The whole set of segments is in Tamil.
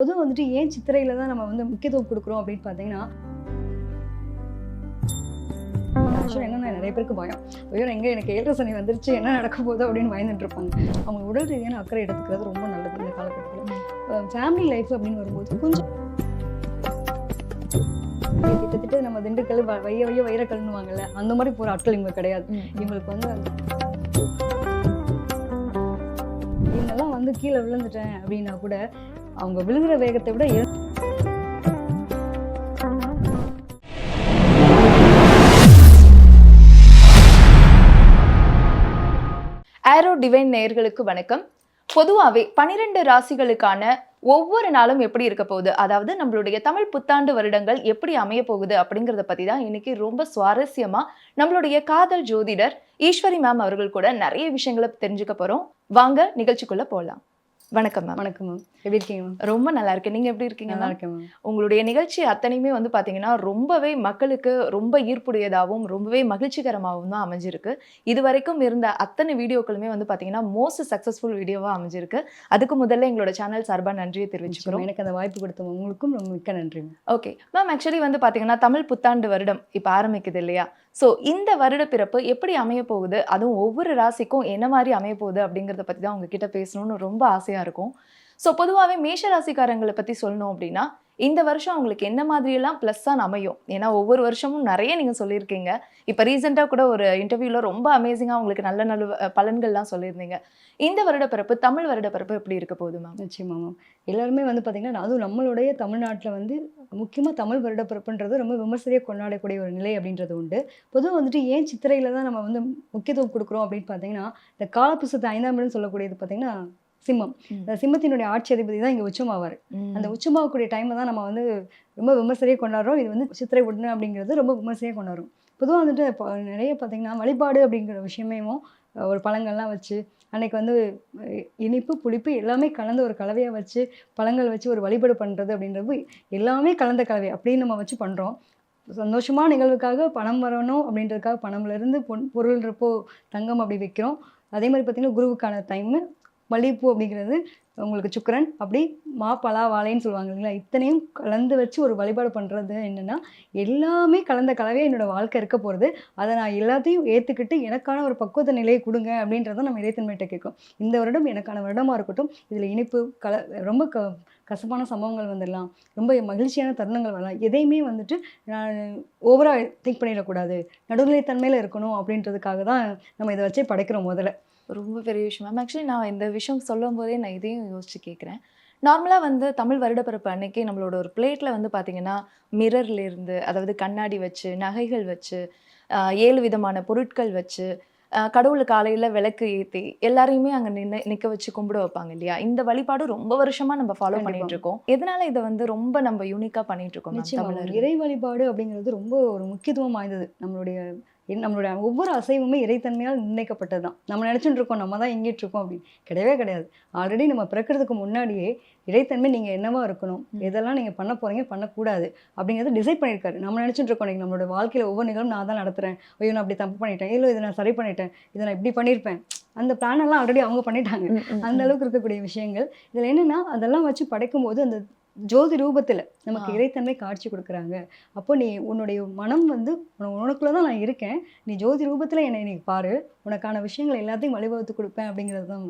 பொதுவாக வந்துட்டு ஏன் சித்திரையில தான் நம்ம வந்து முக்கியத்துவம் கொடுக்குறோம் அப்படின்னு பார்த்தீங்கன்னா என்னன்னா நிறைய பேருக்கு பயம். ஐயோ எங்கே எனக்கு ஏழரை சனி வந்துருச்சு என்ன நடக்க போகுது அப்படின்னு பயந்துட்டு இருப்பாங்க. அவங்க உடல் ரீதியான அக்கறை எடுத்துக்கிறது ரொம்ப நல்லது இந்த காலகட்டத்தில். ஃபேமிலி லைஃப் அப்படின்னு வரும்போது கொஞ்சம் கிட்டத்தட்ட நம்ம திண்டுக்கல் வைய வைய வைரக்கல்னுவாங்கல்ல அந்த மாதிரி போகிற ஆட்கள் இவங்க கிடையாது. இவங்களுக்கு வந்து இவங்கெல்லாம் வந்து கீழே விழுந்துட்டேன் அப்படின்னா கூட அவங்க விழுகிற வேகத்தை விட ஏரோ ஆரோ டிவைன் நேயர்களுக்கு வணக்கம். பொதுவாகவே பனிரெண்டு ராசிகளுக்கான ஒவ்வொரு நாளும் எப்படி இருக்க போகுது? அதாவது நம்மளுடைய தமிழ் புத்தாண்டு வருடங்கள் எப்படி அமைய போகுது அப்படிங்கிறத பத்தி தான் இன்னைக்கு ரொம்ப சுவாரஸ்யமா நம்மளுடைய காதல் ஜோதிடர் ஈஸ்வரி மேம் அவர்கள் கூட நிறைய விஷயங்களை தெரிஞ்சுக்க போறோம். வாங்க நிகழ்ச்சிக்குள்ள போகலாம் வணக்கம் மேம் வணக்கம் மேம் எப்படி இருக்கீங்க மேம் ரொம்ப நல்லா இருக்கேன். நீங்க எப்படி இருக்கீங்க நல்லா? இருக்கேன் மேம் உங்களுடைய நிகழ்ச்சி அத்தனையுமே வந்து பாத்தீங்கன்னா ரொம்பவே மக்களுக்கு ரொம்ப ஈர்ப்புடையதாகவும் ரொம்பவே மகிழ்ச்சிகரமாகவும் தான் அமைஞ்சிருக்கு. இது வரைக்கும் இருந்த அத்தனை வீடியோக்களுமே வந்து பாத்தீங்கன்னா மோஸ்ட் சக்ஸஸ்ஃபுல் வீடியோவா அமைஞ்சிருக்கு. அதுக்கு முதல்ல எங்களோட சேனல் சார்பா நன்றியை. தெரிவிச்சுக்கிறோம். எனக்கு அந்த வாய்ப்பு கொடுத்த உங்களுக்கும் ரொம்ப மிக்க நன்றி ஓகே மேம் ஆக்சுவலி வந்து பாத்தீங்கன்னா தமிழ் புத்தாண்டு வருடம் இப்போ ஆரம்பிக்குது இல்லையா? ஸோ இந்த வருட பிறப்பு எப்படி அமைய போகுது அதுவும் ஒவ்வொரு ராசிக்கும் என்ன மாதிரி அமைய போகுது அப்படிங்கிறத பற்றி தான் உங்ககிட்ட பேசணும்னு ரொம்ப ஆசையாக இருக்கும். ஸோ பொதுவாகவே மேஷ ராசிக்காரங்களை பற்றி சொல்லணும் அப்படின்னா இந்த வருஷம் அவங்களுக்கு என்ன மாதிரியெல்லாம் ப்ளஸ்ஸாக அமையும்? ஏன்னா ஒவ்வொரு வருஷமும் நிறைய நீங்கள் சொல்லியிருக்கீங்க. இப்போ ரீசெண்டாக கூட ஒரு இன்டர்வியூவில் ரொம்ப அமேசிங்காக உங்களுக்கு நல்ல நல்ல பலன்கள்லாம் சொல்லியிருந்தீங்க. இந்த வருட பிறப்பு தமிழ் வருட பிறப்பு எப்படி இருக்க போகுது மேம்? நிச்சயமா மேம். எல்லாருமே வந்து பார்த்தீங்கன்னா அதுவும் நம்மளுடைய தமிழ்நாட்டில் வந்து முக்கியமாக தமிழ் வருடப்பிறப்புன்றது ரொம்ப விமர்சையாக கொண்டாடக்கூடிய ஒரு நிலை அப்படின்றது உண்டு. பொதுவாக வந்துட்டு ஏன் சித்திரையில் தான் நம்ம வந்து முக்கியத்துவம் கொடுக்குறோம் அப்படின்னு பார்த்தீங்கன்னா இந்த காலப்புசத்து ஐந்தாம் இடம்னு சொல்லக்கூடியது பார்த்தீங்கன்னா சிம்மம். ம். இந்த சிம்மத்தினுடைய ஆட்சி அதிபதி தான் இங்கே உச்சமாவார். அந்த உச்சமாகக்கூடிய டைமை தான் நம்ம வந்து ரொம்ப விமர்சையாக கொண்டாடுறோம். இது வந்து சித்திரை ஒன்று அப்படிங்கிறது ரொம்ப விமர்சையாக கொண்டாடுறோம் பொதுவாக வந்துட்டு இப்போ நிறைய பார்த்தீங்கன்னா வழிபாடு அப்படிங்கிற விஷயமேவும் ஒரு பழங்கள்லாம் வச்சு அன்னைக்கு வந்து இனிப்பு புளிப்பு எல்லாமே கலந்த ஒரு கலவையாக வச்சு பழங்கள் வச்சு ஒரு வழிபாடு பண்ணுறது அப்படின்றது எல்லாமே கலந்த கலவை அப்படின்னு நம்ம வச்சு பண்ணுறோம் சந்தோஷமான நிகழ்வுக்காக பணம் வரணும் அப்படின்றதுக்காக பணம்லேருந்து பொன் பொருள்ன்றப்போ தங்கம் அப்படி வைக்கிறோம். அதே மாதிரி பார்த்திங்கன்னா குருவுக்கான டைமு மல்லிகைப்பூ அப்படிங்கிறது உங்களுக்கு சுக்கரன் அப்படி மா பலா வாழைன்னு சொல்லுவாங்க இல்லைங்களா? இத்தனையும் கலந்து வச்சு ஒரு வழிபாடு பண்ணுறது என்னென்னா எல்லாமே கலந்த கலவையாக என்னோடய வாழ்க்கை இருக்க போகிறது அதை நான் எல்லாத்தையும் ஏற்றுக்கிட்டு எனக்கான ஒரு பக்குவத்த நிலையை கொடுங்க அப்படின்றத நம்ம இறைத்தன்மையிட்ட கேட்கும் இந்த வருடம் எனக்கான வருடமாக இருக்கட்டும் இதில் இனிப்பு கல ரொம்ப க கசப்பான சம்பவங்கள் வந்துடலாம். ரொம்ப மகிழ்ச்சியான தருணங்கள் வரலாம். எதையுமே வந்துட்டு நான் ஓவராக திங்க் பண்ணிடக்கூடாது. நடுநிலைத்தன்மையில் இருக்கணும் அப்படின்றதுக்காக தான் நம்ம இதை வச்சே படைக்கிறோம் முதல்ல. ரொம்ப பெரிய விஷயம். மேம் ஆக்சுவலி நான் இந்த விஷயம் சொல்லும் போதே நான் இதையும் யோசிச்சு கேட்குறேன் நார்மலாக வந்து தமிழ் வருடப்பிறப்பு அன்னைக்கு நம்மளோட ஒரு பிளேட்டில் வந்து பார்த்தீங்கன்னா மிரர்ல இருந்து அதாவது கண்ணாடி வச்சு நகைகள் வச்சு ஏழு விதமான பொருட்கள் வச்சு கடவுள் காலையில் விளக்கு ஏற்றி எல்லாரையுமே அங்கே நின்று நிற்க வச்சு கும்பிட வைப்பாங்க இல்லையா? இந்த வழிபாடு ரொம்ப வருஷமா நம்ம ஃபாலோ. பண்ணிட்டு இருக்கோம் எதனால இதை வந்து ரொம்ப நம்ம யூனிக்காக பண்ணிட்டு இருக்கோம்? இறை வழிபாடு அப்படிங்கிறது ரொம்ப ஒரு முக்கியத்துவம் வாய்ந்தது. நம்மளுடைய நம்மளுடைய ஒவ்வொரு அசைவுமே இறைத்தன்மையால் நிர்ணயிக்கப்பட்டது தான் நம்ம நினச்சிட்டு இருக்கோம் நம்ம தான் எங்கிட்டு இருக்கோம் அப்படின்னு. கிடையவே கிடையாது. ஆல்ரெடி நம்ம பிறக்கிறதுக்கு முன்னாடியே இறைத்தன்மை நீங்கள் என்னவா இருக்கணும். எதெல்லாம் நீங்கள் பண்ண போகிறீங்க பண்ணக்கூடாது அப்படிங்கிறத டிசைட் பண்ணியிருக்காரு. நம்ம நினச்சிட்டு இருக்கோம் நீங்கள் நம்மளோட வாழ்க்கையில் ஒவ்வொரு நிகழும் நான் தான் நடத்துகிறேன் ஐயோ நான் அப்படி தப்பு பண்ணிட்டேன். இல்லை இதை நான் சரி பண்ணிட்டேன். இதை நான் இப்படி பண்ணியிருப்பேன். அந்த பிளான் எல்லாம் ஆல்ரெடி அவங்க பண்ணிட்டாங்க. அந்த. அளவுக்கு இருக்கக்கூடிய விஷயங்கள். இதில் என்னன்னா அதெல்லாம் வச்சு படைக்கும்போது அந்த ஜோதி ரூபத்தில் நமக்கு. இறைத்தன்மை காட்சி கொடுக்குறாங்க. அப்போ நீ உன்னுடைய மனம் வந்து உனக்குள்ளே தான் நான் இருக்கேன். நீ ஜோதி ரூபத்தில் என்னை நீ பாரு. உனக்கான விஷயங்கள் எல்லாத்தையும் வழிவகுத்து கொடுப்பேன் அப்படிங்கிறது தான்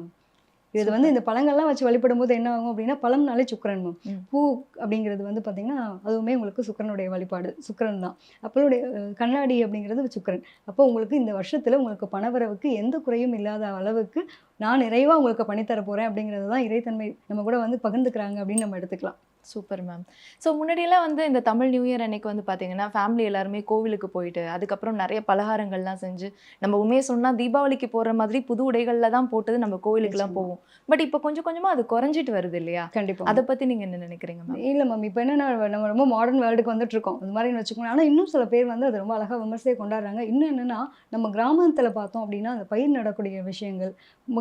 இது வந்து இந்த பழங்கள்லாம் வச்சு வழிபடும் போது என்ன ஆகும் அப்படின்னா பழம்னாலே சுக்கரன். பூ அப்படிங்கிறது வந்து பார்த்தீங்கன்னா அதுவுமே உங்களுக்கு சுக்கரனுடைய வழிபாடு. சுக்கரன் தான். அப்பளுடைய கண்ணாடி அப்படிங்கிறது சுக்கரன். அப்போ உங்களுக்கு இந்த வருஷத்தில் உங்களுக்கு பணவரவுக்கு எந்த குறையும் இல்லாத அளவுக்கு நான் நிறைவாக உங்களுக்கு பண்ணித்தர போகிறேன் அப்படிங்கிறது தான் இறைத்தன்மை. நம்ம கூட வந்து பகிர்ந்துக்கிறாங்க அப்படின்னு நம்ம எடுத்துக்கலாம். Super ma'am. ஸோ முன்னாடியெல்லாம் வந்து இந்த தமிழ் நியூ இயர் அன்னைக்கு வந்து பார்த்தீங்கன்னா ஃபேமிலி எல்லாருமே கோவிலுக்கு போயிட்டு அதுக்கப்புறம் நிறைய பலகாரங்கள்லாம் செஞ்சு நம்ம உண்மையை சொன்னால் தீபாவளிக்கு போகிற மாதிரி புது உடைகளில் தான் போட்டது நம்ம கோவிலுக்குலாம். போவோம். பட் இப்போ கொஞ்சம் கொஞ்சமாக அது குறைஞ்சிட்டு வருது இல்லையா? கண்டிப்பாக அதை பற்றி நீங்கள் என்ன நினைக்கிறீங்க மேம்? இல்லை மேம் இப்போ என்னன்னா நம்ம ரொம்ப மாடர்ன் வேர்ல்டுக்கு வந்துட்டு இருக்கோம். அது மாதிரி வச்சுக்கோங்க ஆனால் இன்னும் சில பேர் வந்து அது ரொம்ப அழகாக விமர்சையை கொண்டாடுறாங்க. இன்னும் என்னன்னா நம்ம கிராமத்தில் பார்த்தோம் அப்படின்னா அந்த பயிர் நடக்கூடிய விஷயங்கள்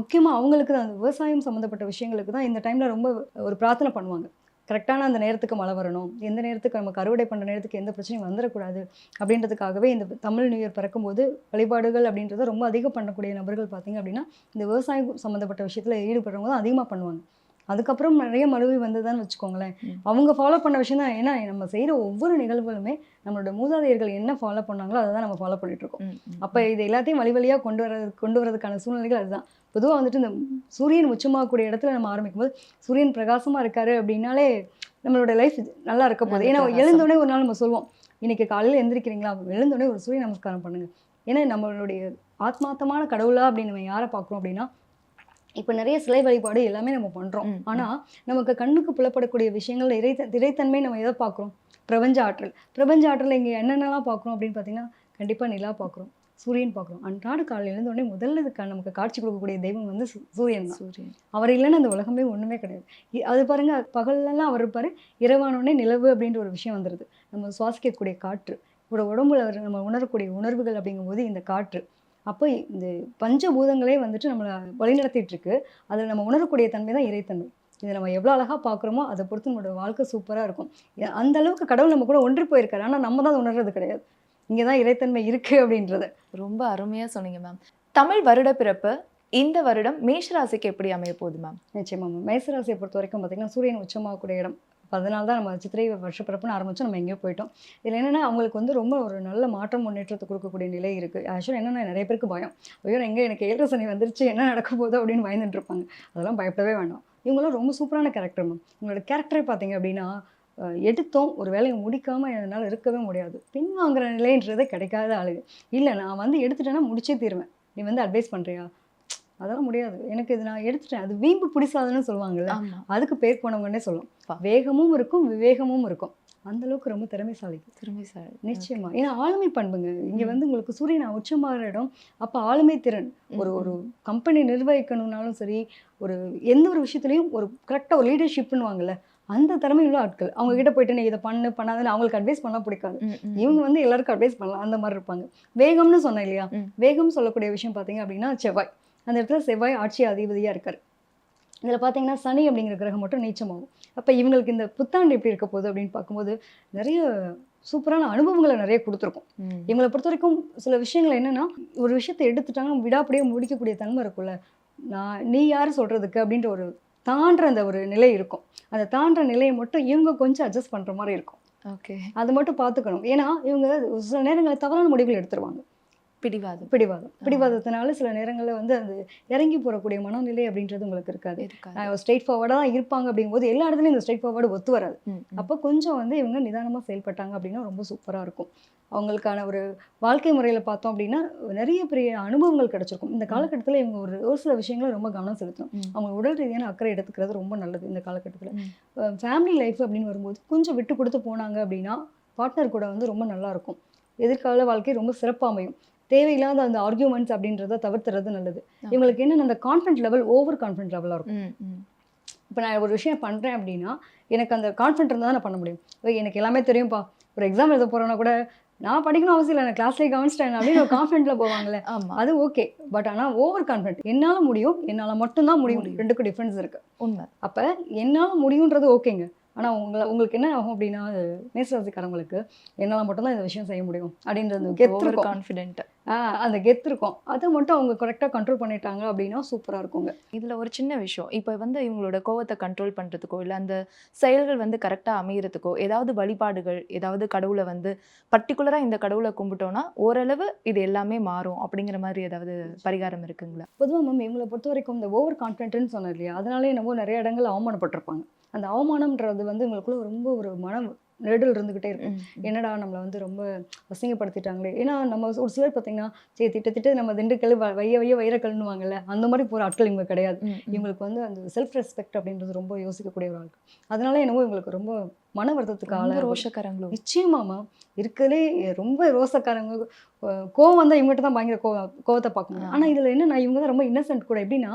முக்கியமாக அவங்களுக்கு தான் அந்த விவசாயம் சம்மந்தப்பட்ட விஷயங்களுக்கு தான் இந்த டைமில் ரொம்ப ஒரு பிரார்த்தனை பண்ணுவாங்க. கரெக்டான அந்த நேரத்துக்கு மழை வரணும் எந்த நேரத்துக்கு நமக்கு அறுவடை பண்ணுற நேரத்துக்கு எந்த பிரச்சனையும் வந்துடக்கூடாது அப்படின்றதுக்காகவே இந்த தமிழ் நியூ இயர் பிறக்கும்போது வழிபாடுகள் அப்படின்றத ரொம்ப அதிகம் பண்ணக்கூடிய நபர்கள் பார்த்தீங்க அப்படின்னா இந்த விவசாயம் சம்மந்தப்பட்ட விஷயத்தில் ஈடுபடுறவங்க தான் அதிகமாக பண்ணுவாங்க. அதுக்கப்புறம் நிறைய மழுவி வந்ததுன்னு வச்சுக்கோங்களேன். அவங்க ஃபாலோ பண்ண விஷயம் தான். ஏன்னா நம்ம செய்கிற ஒவ்வொரு நிகழ்வுகளுமே நம்மளோட மூதாதையர்கள் என்ன ஃபாலோ பண்ணாங்களோ அதை தான் நம்ம ஃபாலோ பண்ணிட்டு இருக்கோம். அப்போ இது எல்லாத்தையும் வழி வழியாக கொண்டு வர கொண்டு வரதுக்கான சூழ்நிலைகள் அதுதான். பொதுவாக வந்துட்டு இந்த சூரியன் உச்சமாகக்கூடிய இடத்துல நம்ம ஆரம்பிக்கும்போது சூரியன் பிரகாசமாக இருக்காரு அப்படின்னாலே நம்மளோட லைஃப் நல்லா இருக்க போகுது. ஏன்னா. எழுந்தோடனே ஒரு நாள் நம்ம சொல்லுவோம் இன்னைக்கு காலையில் எந்திரிக்கிறீங்களா? எழுந்தோடனே ஒரு சூரிய நமஸ்காரம் பண்ணுங்க. ஏன்னா நம்மளுடைய ஆத்மார்த்தமான கடவுளா அப்படின்னு நம்ம யாரை பார்க்குறோம் அப்படின்னா இப்போ நிறைய சிலை வழிபாடு எல்லாமே நம்ம பண்ணுறோம். ஆனால் நமக்கு கண்ணுக்கு புலப்படக்கூடிய விஷயங்கள் இறை இறைத்தன்மை நம்ம எதை பார்க்குறோம்? பிரபஞ்ச ஆற்றல். பிரபஞ்ச ஆற்றல் இங்கே என்னென்னலாம் பார்க்குறோம் அப்படின்னு பார்த்தீங்கன்னா கண்டிப்பாக நிலா பார்க்குறோம் சூரியன் பார்க்குறோம். அன்றாட காலையில் எழுந்த உடனே முதல்ல இதுக்கு நமக்கு காட்சி கொடுக்கக்கூடிய தெய்வம் வந்து சூரியன் தான். சூரியன். அவர் இல்லைன்னா அந்த உலகமே ஒன்றுமே கிடையாது. அது பாருங்க பகல்லலாம் அவர் இருப்பாரு இரவானோடனே நிலவு அப்படின்ற ஒரு விஷயம் வந்துடுது நம்ம சுவாசிக்கக்கூடிய காற்று ஒரு உடம்புல அவர் நம்ம உணரக்கூடிய உணர்வுகள் அப்படிங்கும்போது இந்த காற்று. அப்போ இந்த பஞ்சபூதங்களே வந்துட்டு நம்மளை வழிநடத்திட்டு இருக்கு அதில் நம்ம உணரக்கூடிய தன்மை தான் இறைத்தன்மை. இதை நம்ம எவ்வளோ அழகாக பார்க்குறோமோ அதை பொறுத்து நம்மளோட வாழ்க்கை சூப்பராக இருக்கும். அந்த அளவுக்கு கடவுள் நம்ம கூட ஒன்றி போயிருக்காரு. ஆனால் நம்ம தான் உணர்றது கிடையாது. இங்கே தான் இறைத்தன்மை இருக்குது அப்படின்றத. ரொம்ப அருமையா சொன்னீங்க மேம் தமிழ் வருட பிறப்பு இந்த வருடம் மேஷ ராசிக்கு எப்படி அமைய போகுது மேம் நிச்சயமா மேம் மேசராசியை பொறுத்த வரைக்கும் பார்த்தீங்கன்னா சூரியன் உச்சமாகக்கூடிய இடம். அப்போ அதனால தான் நம்ம சித்திரை வருஷப்பிறப்புன்னு ஆரம்பிச்சோம் நம்ம எங்கேயோ போயிட்டோம். இதில் என்னென்னா அவங்களுக்கு வந்து ரொம்ப ஒரு நல்ல மாற்றம் முன்னேற்றத்தை கொடுக்கக்கூடிய நிலை இருக்குது ஆக்சுவலாக என்னென்னா நிறைய பேருக்கு பயம். ஐயோ எங்கே எனக்கு ஏழரை சனி வந்துருச்சு என்ன நடக்க போதோ அப்படின்னு பயந்துட்டு இருப்பாங்க. அதெல்லாம் பயப்படவே வேண்டாம். இவங்களாம் ரொம்ப சூப்பரான கேரக்டர் மேம் இவங்களோட கேரக்டரே பார்த்தீங்க அப்படின்னா எடுத்தோம். ஒரு வேலையை முடிக்காமல் என்னால் இருக்கவே முடியாது. பின்வாங்குற நிலைன்றதே கிடைக்காத ஆளுங்க இல்லை நான் வந்து எடுத்துட்டேன்னா முடிச்சே தீருவேன். நீ வந்து அட்வைஸ் பண்ணுறியா அதெல்லாம் முடியாது. எனக்கு இது நான் எடுத்துட்டேன். அது வீம்பு பிடிசாதுன்னு சொல்லுவாங்கல்ல அதுக்கு பேர் போனவங்கன்னே சொல்லலாம் பா. வேகமும் இருக்கும் விவேகமும் இருக்கும். அந்த அளவுக்கு ரொம்ப திறமைசாலி. திரும்பி சார் நிச்சயமா. ஏன்னா ஆளுமை பண்புங்க. இங்க வந்து உங்களுக்கு சூரியன் உச்சமாகிற இடம் அப்ப ஆளுமை திறன். ஒரு ஒரு கம்பெனி நிர்வகிக்கணும்னாலும் சரி ஒரு எந்த ஒரு விஷயத்துலையும் ஒரு கரெக்டாக ஒரு லீடர்ஷிப்னு வாங்கல அந்த திறமையுள்ள ஆட்கள். அவங்க கிட்ட போயிட்டு நீ இதை பண்ணு பண்ணாதுன்னு அவங்களுக்கு அட்வைஸ் பண்ணா பிடிக்காது. இவங்க வந்து எல்லாருக்கும் அட்வைஸ் பண்ணலாம். அந்த மாதிரி இருப்பாங்க. வேகம்னு சொன்னேன் இல்லையா. வேகம் சொல்லக்கூடிய விஷயம் பார்த்தீங்க அப்படின்னா செவ்வாய். அந்த இடத்துல செவ்வாய் ஆட்சி அதிபதியாக இருக்கார். இதில் பார்த்தீங்கன்னா சனி அப்படிங்கிற கிரகம் மட்டும் நீச்சமாகும். அப்போ இவங்களுக்கு இந்த புத்தாண்டு எப்படி இருக்க போகுது அப்படின்னு பார்க்கும்போது நிறைய சூப்பரான அனுபவங்களை நிறைய கொடுத்துருக்கும். இவங்களை பொறுத்த வரைக்கும் சில விஷயங்கள் என்னன்னா ஒரு விஷயத்தை எடுத்துட்டாங்கன்னா விடாப்படியே முடிக்கக்கூடிய தன்மை இருக்கும்ல. நான் நீ யார் சொல்றதுக்கு அப்படின்ற ஒரு தாண்டுற அந்த ஒரு நிலை இருக்கும். அந்த தாண்டுற நிலையை மட்டும் இவங்க கொஞ்சம் அட்ஜஸ்ட் பண்ற மாதிரி இருக்கும். ஓகே. அதை மட்டும் பார்த்துக்கணும். ஏன்னா இவங்க சில நேரங்களில் தவறான முடிவுகள் எடுத்துருவாங்க. பிடிவாதம். பிடிவாதம். பிடிவாதத்தினால சில நேரங்களில் வந்து அது இறங்கி போகக்கூடிய மனநிலை அப்படின்றது உங்களுக்கு இருக்காது. ஸ்ட்ரெயிட் ஃபார்வர்டாக தான் இருப்பாங்க அப்படிங்கும்போது எல்லா இடத்துலையும் இந்த ஸ்ட்ரெயிட் ஃபார்வர்டு ஒத்து வராது. அப்போ கொஞ்சம் வந்து இவங்க நிதானமாக செயல்பட்டாங்க அப்படின்னா ரொம்ப சூப்பராக இருக்கும். அவங்களுக்கான ஒரு வாழ்க்கை முறையில் பார்த்தோம் அப்படின்னா நிறைய பெரிய அனுபவங்கள் கிடைச்சிருக்கும். இந்த காலகட்டத்தில் இவங்க ஒரு ஒரு சில விஷயங்களை ரொம்ப கவனம் செலுத்தணும். அவங்க உடல் ரீதியான அக்கறை எடுத்துக்கிறது ரொம்ப நல்லது இந்த காலகட்டத்தில். ஃபேமிலி லைஃப் அப்படின்னு வரும்போது கொஞ்சம் விட்டு கொடுத்து போனாங்க அப்படின்னா பார்ட்னர் கூட வந்து ரொம்ப நல்லா இருக்கும். எதிர்கால வாழ்க்கை ரொம்ப சிறப்பாக அமையும். தேவையில்லாத அந்த ஆர்கியூமெண்ட்ஸ் அப்படின்றத தவிர்த்துறது நல்லது. இவங்களுக்கு என்ன அந்த கான்ஃபிடன்ட் லெவல் ஓவர் கான்ஃபிடன்ட் லெவலாக இருக்கும். இப்போ நான் ஒரு விஷயம் பண்ணுறேன் அப்படின்னா எனக்கு அந்த கான்ஃபிடன்ட் இருந்தால் நான் பண்ண முடியும். எனக்கு எல்லாமே தெரியும்ப்பா ஒரு எக்ஸாம் எழுத போகிறோன்னா கூட நான் படிக்கணும் அவசியம் இல்லை. நான் கிளாஸ்லேயே கவனிச்சிட்டேன் அப்படின்னு ஒரு கான்ஃபிடென்ட்டில் போவாங்கல்ல. ஆமா. அது ஓகே பட் ஆனால் ஓவர் கான்ஃபிடென்ட் என்னால் முடியும் என்னால் மட்டும்தான் முடியும். முடியும். ரெண்டுக்கும் டிஃப்ரென்ஸ் இருக்குது உண்மை. அப்போ என்னால் முடியுன்றது ஓகேங்க ஆனால் உங்களை உங்களுக்கு என்ன ஆகும் அப்படின்னா மேசராசிக்காரங்களுக்கு என்னால் மட்டும்தான் இந்த விஷயம் செய்ய முடியும் அப்படின்ற அந்த கெத்து கான்ஃபிடென்ட் ஆ, அந்த கெத்து இருக்கும் அதை மட்டும் அவங்க கரெக்டாக கண்ட்ரோல் பண்ணிட்டாங்க அப்படின்னா சூப்பராக இருக்குங்க. இதுல ஒரு சின்ன விஷயம். இப்போ வந்து இவங்களோட கோவத்தை கண்ட்ரோல் பண்றதுக்கோ இல்ல அந்த செயல்கள் வந்து கரெக்டா அமையறதுக்கோ ஏதாவது வழிபாடுகள் ஏதாவது கடவுளை வந்து பர்டிகுலரா இந்த கடவுளை கும்பிட்டோம்னா ஓரளவு இது எல்லாமே மாறும் அப்படிங்கிற மாதிரி ஏதாவது பரிகாரம் இருக்குங்களா? பொதுவாக மேம் இவங்களை பொறுத்த வரைக்கும் இந்த ஓவர் கான்ஃபிடென்ட்னு சொன்னேன் இல்லையா? அதனாலே என்னவோ நிறைய இடங்கள்ல அவமானப்பட்டிருப்பாங்க. அந்த அவமானம்ன்றது வந்து இவங்களுக்குள்ள ரொம்ப ஒரு மன நெருடல் இருந்துகிட்டே இருக்கும். என்னடா நம்மளை வந்து ரொம்ப அசிங்கப்படுத்திட்டாங்களே ஏன்னா நம்ம ஒரு சிலர் பார்த்தீங்கன்னா சரி திட்ட திட்ட நம்ம திண்டுக்கல் வைய வைய வைரக்கல்னுவாங்கல்ல அந்த மாதிரி போகிற ஆட்கள் இவங்க கிடையாது. இவங்களுக்கு வந்து அந்த செல்ஃப் ரெஸ்பெக்ட் அப்படின்றது ரொம்ப யோசிக்கக்கூடிய ஒரு ஆட்கள் அதனால என்னவோ இவங்களுக்கு ரொம்ப மன வருத்தத்துக்கு ஆளாக ரோஷக்காரங்களும் நிச்சயமாமா இருக்கிறதுலே ரொம்ப ரோசக்காரங்க கோவம் வந்தால் இவங்ககிட்ட தான் பயங்கர கோவம் கோவத்தை பார்க்க முடியும். ஆனால் இதில் என்னன்னா இவங்க தான் ரொம்ப இன்னசென்ட் கூட. எப்படின்னா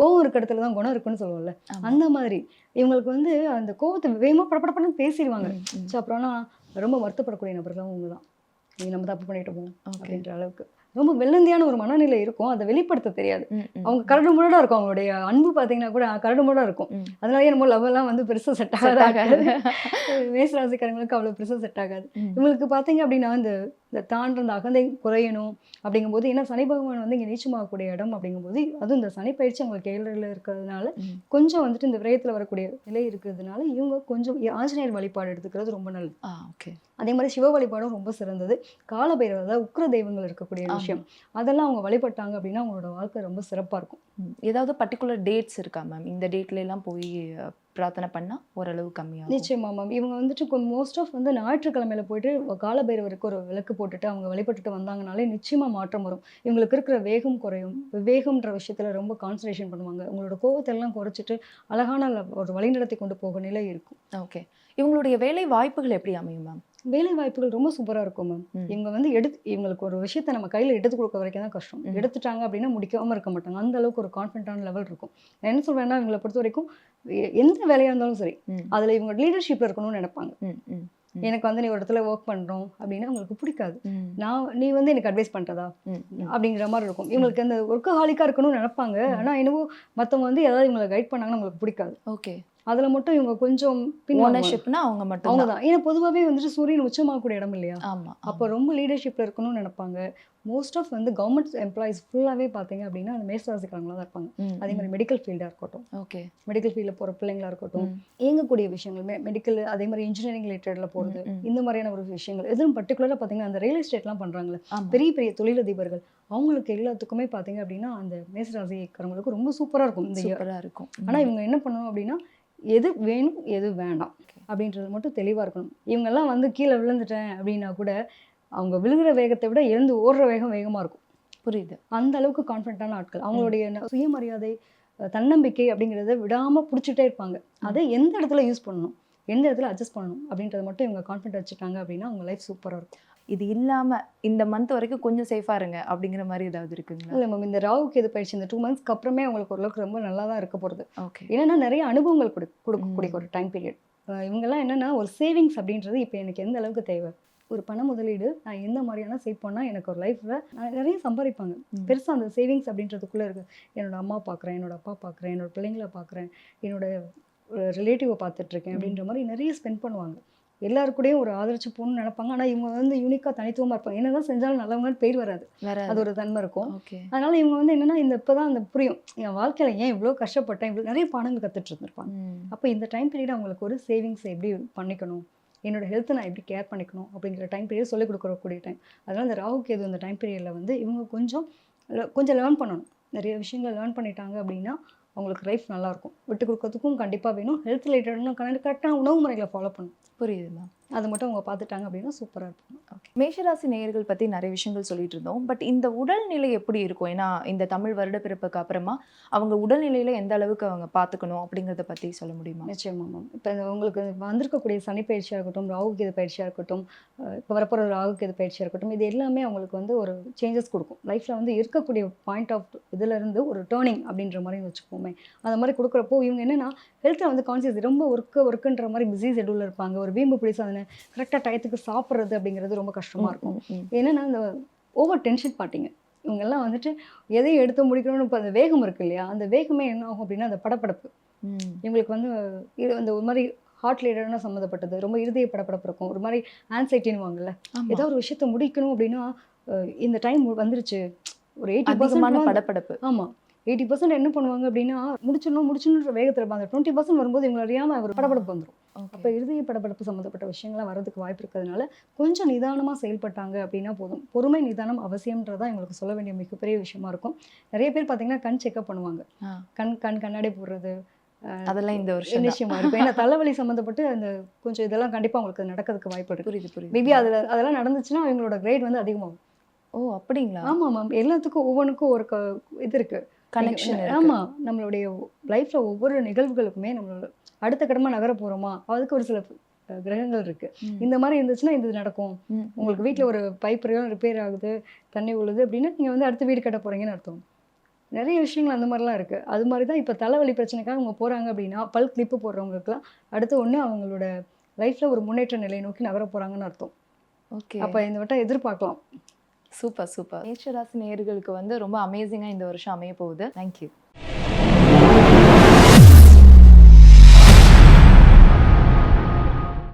கோவம் இருக்க இடத்துல தான் குணம் இருக்குன்னு சொல்லுவோம்ல. அந்த மாதிரி. இவங்களுக்கு வந்து அந்த கோவத்தை வேகமாக படப்படப்படன்னு பேசிடுவாங்க. ஸோ அப்புறம்னா ரொம்ப வருத்தப்படக்கூடிய நபர்களும் அவங்க தான். நம்ம தப்பு பண்ணிட்டோமோ Okay. அப்படின்ற அளவுக்கு. ரொம்ப வெள்ளந்தியான ஒரு மனநிலை இருக்கும் அதை வெளிப்படுத்த தெரியாது. அவங்க கரடு முரடா இருக்கும் அவங்களுடைய அன்பு பார்த்தீங்கன்னா கூட கரடு முரடா இருக்கும் ம். அதனாலயே நம்ம லவ் எல்லாம் வந்து பெருசாக செட் ஆகாது. மேசராசிக்காரங்களுக்கு அவ்வளோ பெருசாக செட் ஆகாது. இவங்களுக்கு பார்த்தீங்க அப்படின்னா இந்த இந்த தாண்டுற அந்த அகந்தை குறையணும் அப்படிங்கும்போது ஏன்னா சனி பகவான் வந்து இங்கே நீச்சமாகக்கூடிய இடம் அப்படிங்கும்போது அதுவும் இந்த சனி பயிற்சி அவங்களுக்கு ஏழில் இருக்கிறதுனால. கொஞ்சம் வந்துட்டு இந்த விரயத்தில் வரக்கூடிய நிலை இருக்கிறதுனால இவங்க கொஞ்சம் ஆஞ்சநேயர் வழிபாடு எடுத்துக்கிறது ரொம்ப நல்லது. ஓகே. அதே மாதிரி சிவ வழிபாடும் ரொம்ப சிறந்தது. காலபைரவர் அதாவது உக்ர தெய்வங்கள் இருக்கக்கூடிய. விஷயம் அதெல்லாம் அவங்க வழிபட்டாங்க அப்படின்னா அவங்களோட வாழ்க்கை ரொம்ப சிறப்பாக இருக்கும். ஏதாவது பர்டிகுலர் டேட்ஸ் இருக்கா மேம் இந்த டேட்ல எல்லாம் போய் பிரார்த்தனை பண்ணா ஓரளவு கம்மியாகும். நிச்சயமா மேம் இவங்க வந்துட்டு மோஸ்ட் ஆஃப் வந்து ஞாயிற்றுக்கிழமையில போயிட்டு காலபைரவருக்கு ஒரு விளக்கு போட்டுட்டு அவங்க வழிபட்டுட்டு வந்தாங்கனாலே நிச்சயமா மாற்றம் வரும். இவங்களுக்கு இருக்கிற வேகம் குறையும். வேகம்ன்ற விஷயத்துல ரொம்ப கான்சன்ட்ரேஷன் பண்ணுவாங்க. உங்களோட கோவத்தை எல்லாம் குறைச்சிட்டு அழகான ஒரு வழிநடத்தி கொண்டு போக நிலை இருக்கும். ஓகே இவங்களுடைய வேலை வாய்ப்புகள் எப்படி அமையும் மேம் வேலை வாய்ப்புகள் ரொம்ப சூப்பரா இருக்கும் மேம். இவங்க வந்து எடுத்து இவங்களுக்கு ஒரு விஷயத்த நம்ம கையில எடுத்து கொடுக்க வரைக்கும் தான் கஷ்டம். எடுத்துட்டாங்க அப்படின்னா முடிக்காம இருக்க மாட்டாங்க. அந்த அளவுக்கு ஒரு கான்ஃபிடண்டான லெவல் இருக்கும். நான் என்ன சொல்றேன்னா இவங்களை பொறுத்த வரைக்கும் எந்த வேலையா இருந்தாலும் சரி. அதுல இவங்க லீடர்ஷிப்ல இருக்கணும்னு நினைப்பாங்க. எனக்கு வந்து நீ ஒரு இடத்துல ஒர்க் பண்றோம் அப்படின்னா உங்களுக்கு பிடிக்காது. நான் நீ வந்து எனக்கு அட்வைஸ் ம். அப்படிங்கிற மாதிரி இருக்கும். இவங்களுக்கு அந்த ஒர்க்கஹாலிக்கா இருக்கணும்னு நினைப்பாங்க. ஆனா என்னவோ மத்தவங்க வந்து ஏதாவது இவங்களை கைட் பண்ணாங்கன்னா உங்களுக்கு பிடிக்காது. ஓகே. அதுல மட்டும் இவங்க கொஞ்சம். ஓனர்ஷிப்னா அவங்க மட்டும் அவங்க தான் ஏன்னா பொதுவாவே வந்துட்டு சூரியன் உச்சமாகக்கூடிய இடம் இல்லையா? ஆமா அப்போ ரொம்ப லீடர்ஷிப்ல இருக்கணும்னு நினைப்பாங்க. மோஸ்ட் ஆஃப் வந்து கவர்மெண்ட் எம்ப்ளாயிஸ் ஃபுல்லாவே பாத்தீங்க அப்படின்னா அந்த மேசராசிக்காரங்களா தான் இருப்பாங்க. அதே மாதிரி மெடிக்கல் ஃபீல்டா இருக்கட்டும். ஓகே. மெடிக்கல் ஃபீல்டில் போற பிள்ளைங்களா இருக்கட்டும். இயங்கக்கூடிய விஷயங்கள் மெடிக்கல் அதே மாதிரி இன்ஜினியரிங் ரிலேட்டட்ல ம். இந்த மாதிரியான ஒரு விஷயங்கள். எதுவும் பர்டிகுலராக பார்த்தீங்கன்னா அந்த ரியல் எஸ்டேட்லாம் பண்றாங்களே ஆமா. பெரிய பெரிய தொழிலதிபர்கள் அவங்களுக்கு எல்லாத்துக்குமே பார்த்தீங்க அப்படின்னா அந்த மேசராசிக்காரங்களுக்கு ரொம்ப சூப்பராக இருக்கும் இந்த year. சூப்பரா இருக்கும். ஆனா இவங்க என்ன பண்ணணும் அப்படின்னா எது வேணும் எது வேண்டாம் அப்படின்றது மட்டும் தெளிவா இருக்கணும். இவங்கெல்லாம் வந்து கீழே விழுந்துட்டேன் அப்படின்னா கூட அவங்க விழுகிற வேகத்தை விட எழுந்து ஓடுற வேகம் வேகமா இருக்கும். புரியுது. அந்த அளவுக்கு கான்ஃபிடண்டான ஆட்கள். அவங்களுடைய சுயமரியாதை தன்னம்பிக்கை அப்படிங்கிறத விடாம பிடிச்சிட்டே இருப்பாங்க. அதை எந்த இடத்துல யூஸ் பண்ணணும்? எந்த இடத்துல அட்ஜஸ்ட் பண்ணணும்? அப்படின்றத மட்டும் இவங்க கான்ஃபிடென்ட் வச்சுட்டாங்க அப்படின்னா அவங்க லைஃப் சூப்பரா இருக்கும். இது இல்லாம இந்த மந்த் வரைக்கும் கொஞ்சம் சேஃபா இருங்க அப்படிங்கிற மாதிரி ஏதாவது இருக்குங்களா? இல்லை மேம் இந்த ராகு கேது பயிற்சி இந்த டூ மந்த்ஸ்க்கு அப்புறமே அவங்களுக்கு ஓரளவுக்கு ரொம்ப நல்லா தான் இருக்க போகிறது ஓகே என்னன்னா நிறைய அனுபவங்கள் கொடு கொடுக்கக்கூடிய ஒரு டைம் பீரியட் இவங்கெல்லாம் என்னன்னா ஒரு சேவிங்ஸ் அப்படின்றது இப்போ எனக்கு எந்த அளவுக்கு தேவை? ஒரு பண முதலீடு நான் எந்த மாதிரியான சேவ் பண்ணால் எனக்கு ஒரு லைஃப்பில் நான் நிறைய சம்பாதிப்பாங்க. பெருசாக அந்த சேவிங்ஸ் அப்படின்றதுக்குள்ளே இருக்குது என்னோட அம்மா பார்க்குறேன் என்னோட அப்பா பார்க்குறேன் என்னோட பிள்ளைங்கள பார்க்குறேன் என்னோட ரிலேட்டிவை பார்த்துட்ருக்கேன் அப்படின்ற மாதிரி நிறைய ஸ்பெண்ட் பண்ணுவாங்க. எல்லாருக்கூடயும் ஒரு ஆதரிச்சு போகணும்னு நினைப்பாங்க. ஆனால் இவங்க வந்து யூனிக்காக தனித்துவமாக இருப்பாங்க. என்னதான் செஞ்சாலும் நல்லவங்கன்னு பேர் வராது. அது ஒரு தன்மை இருக்கும். அதனால இவங்க வந்து என்னன்னா இந்த இப்பதான் அந்த புரியும். என் வாழ்க்கையில ஏன் இவ்வளோ கஷ்டப்பட்டேன்? இவ்வளோ நிறைய பாடங்கள் கத்துட்டு இருந்திருப்பாங்க. அப்போ இந்த டைம் பீரியட் அவங்களுக்கு ஒரு சேவிங்ஸ் எப்படி பண்ணிக்கணும்? என்னோட ஹெல்த்தை நான் எப்படி கேர் பண்ணிக்கணும்? அப்படிங்கிற டைம் பீரியட் சொல்லிக் கொடுக்கக்கூடிய டைம் அதனால இந்த ராகு கேது இந்த டைம் பீரியடில் வந்து இவங்க கொஞ்சம் கொஞ்சம் லேர்ன் பண்ணணும். நிறைய விஷயங்களை லேர்ன் பண்ணிட்டாங்க அப்படின்னா அவங்களுக்கு லைஃப் நல்லாயிருக்கும் விட்டு கொடுக்கறதுக்கும் கண்டிப்பாக வேணும். ஹெல்த் ரிலேட்டட்னா கரெக்டான உணவு முறைகளை ஃபாலோ பண்ணும் புரியுது மேம் அது மட்டும் அவங்க பார்த்துட்டாங்க அப்படின்னா சூப்பராக இருக்கும். ஓகே மேஷராசி நேயர்கள் பற்றி நிறைய விஷயங்கள் சொல்லிட்டு இருந்தோம். பட் இந்த உடல்நிலை எப்படி இருக்கும்? ஏன்னா இந்த தமிழ் வருட பிறப்புக்கு அப்புறமா அவங்க உடல்நிலையில் எந்த அளவுக்கு அவங்க பார்த்துக்கணும் அப்படிங்கிறத பற்றி சொல்ல முடியுமா? நிச்சயமா மேம் இப்போ உங்களுக்கு வந்திருக்கக்கூடிய சனி பயிற்சியாக இருக்கட்டும் ராகு பயிற்சியாக இருக்கட்டும் இப்போ வரப்போகிற ராகு பயிற்சியாக இருக்கட்டும் இது எல்லாமே அவங்களுக்கு வந்து ஒரு சேஞ்சஸ் கொடுக்கும். லைஃப்பில் வந்து இருக்கக்கூடிய பாயிண்ட் ஆஃப் இதுலேருந்து ஒரு டேர்னிங் அப்படின்ற மாதிரி வச்சுக்கோமே. அந்த மாதிரி கொடுக்குறப்போ இவங்க என்னன்னா ஹெல்த்தில் வந்து கான்சியஸ் ரொம்ப ஒர்க்கு ஒர்க்குன்ற மாதிரி பிஸி ஷெடியூலில் இருப்பாங்க. ஒரு வீம்பு பிடிச்ச அதனை கரெக்டாக டயத்துக்கு சாப்பிட்றது அப்படிங்கிறது ரொம்ப கஷ்டமாக இருக்கும். என்னன்னா இந்த ஓவர் டென்ஷன் பாட்டிங்க. இவங்கெல்லாம் வந்துட்டு எதையும் எடுத்து முடிக்கணும்னு இப்போ அந்த வேகம் இருக்கு இல்லையா? அந்த வேகமே என்ன ஆகும் அப்படின்னா அந்த படபடப்பு ம். இவங்களுக்கு வந்து இது அந்த ஒரு மாதிரி ஹார்ட் ரிலேட்டடான சம்மந்தப்பட்டது ரொம்ப இருதய படப்படப்பு இருக்கும். ஒரு மாதிரி ஆன்சைட்டின்னுவாங்கல்ல ஆமா. ஏதோ ஒரு விஷயத்த முடிக்கணும் அப்படின்னா இந்த டைம் வந்துருச்சு. ஒரு எயிட்டி பர்சன்ட் படப்படப்பு. ஆமா. எயிட்டி பர்சன்ட் என்ன பண்ணுவாங்க அப்படின்னா முடிச்சிடணும் முடிச்சிடணுன்ற வேகத்தில் இருப்பாங்க. டுவெண்ட்டி பர்சன்ட் வரும்போது இவங்க அறியாம ஒரு படபடப்பு வந்துடும் அப்போ இருதய படபடப்பு சம்மந்தப்பட்ட விஷயங்கள்லாம் வரதுக்கு வாய்ப்பு இருக்கிறதுனால கொஞ்சம் நிதானமாக செயல்பட்டாங்க அப்படின்னா போதும். பொறுமை நிதானம் அவசியம்ன்றதான் இவங்களுக்கு சொல்ல வேண்டிய மிகப்பெரிய விஷயமா இருக்கும். நிறைய பேர் பார்த்தீங்கன்னா கண் செக்அப் பண்ணுவாங்க. கண் கண் கண்ணாடி போடுறது அதெல்லாம் இந்த வருஷம் தான். நிச்சயமா இருக்கும்? ஏன்னா தலைவலி சம்மந்தப்பட்டு அந்த கொஞ்சம் இதெல்லாம் கண்டிப்பா உங்களுக்கு நடக்கிறதுக்கு வாய்ப்பு இருக்கு. புரியுது புரியுது. மேபி அதுல அதெல்லாம் நடந்துச்சுன்னா அவங்களோட கிரேட் வந்து அதிகமாகும். ஓ அப்படிங்களா? ஆமா மேம் எல்லாத்துக்கும் ஒவ்வொன்றுக்கும் ஒரு க- இது இருக்கு. கனெக்ஷன் ஆமா நம்மளுடைய லைஃப்ல ஒவ்வொரு நிகழ்வுகளுக்குமே நம்மளோட அடுத்த கடமா நகர போறோமா? அதுக்கு ஒரு சில கிரகங்கள் இருக்கு. இந்த மாதிரி இருந்துச்சுன்னா இந்த இது நடக்கும். உங்களுக்கு வீட்ல ஒரு பைப் ரிப்பேர் ஆகுது தண்ணி உழுது அப்படின்னா நீங்க வந்து அடுத்த வீடு கட்ட போறீங்கன்னு அர்த்தம். நிறைய விஷயங்கள் அந்த மாதிரிலாம் இருக்கு. அது மாதிரி தான் இப்போ தலைவலி பிரச்சனைக்காக அவங்க போறாங்க அப்படின்னா பல் கிளிப்பு போடுறவங்களுக்குலாம் அடுத்து ஒண்ணு அவங்களோட லைஃப்ல ஒரு முன்னேற்ற நிலையை நோக்கி நகர போறாங்கன்னு அர்த்தம். ஓகே. அப்ப இந்த வட்டம் எதிர்பார்க்கலாம். Super super. நேச்சராசி நேயர்களுக்கு வந்து ரொம்ப அமேசிங்காக இந்த வருஷம் அமைய போகுது. தேங்க்யூ